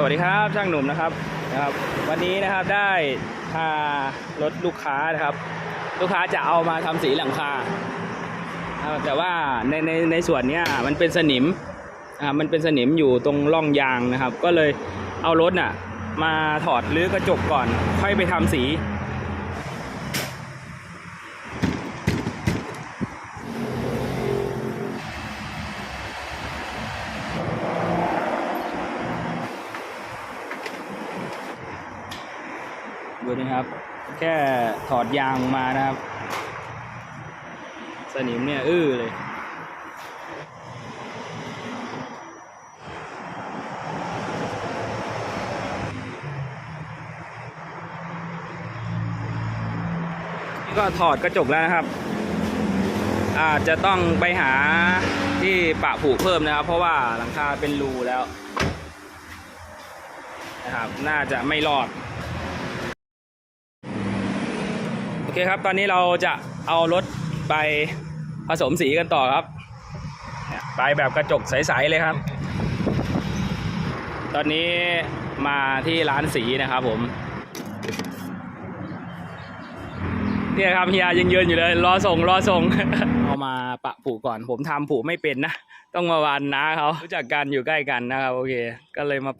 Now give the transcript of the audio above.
สวัสดีครับช่างหนุ่มนะครับนะครับ วันนี้นะครับได้พารถลูกค้านะครับ ลูกค้าจะเอามาทำสีหลังคาแต่ว่าในในในส่วนเนี้ยมันเป็นสนิมอ่ามันเป็นสนิมอยู่ตรงร่องยางนะครับ ก็เลยเอารถน่ะมาถอดรื้อกระจกก่อน ค่อยไปทำสี ดูนะครับ แค่ถอดยางมานะครับ สนิมเนี่ยอื้อเลยนี่ก็ถอดกระจกแล้วนะครับ อาจจะต้องไปหาที่ปะผูกเพิ่มนะครับ เพราะว่าหลังคาเป็นรูแล้วนะครับ น่าจะไม่รอด โอเคครับ ตอนนี้เราจะเอารถไปผสมสีกันต่อครับ ไปแบบกระจกใสๆเลยครับ ตอนนี้มาที่ร้านสีนะครับผมเนี่ยครับเฮียยังยืนอยู่เลย รอส่งรอส่ง เอามาปะผูกก่อน ผมทำผูกไม่เป็นนะ ต้องมาวานน้าเขารู้จักกันอยู่ใกล้กันนะครับ โอเค ก็เลยมา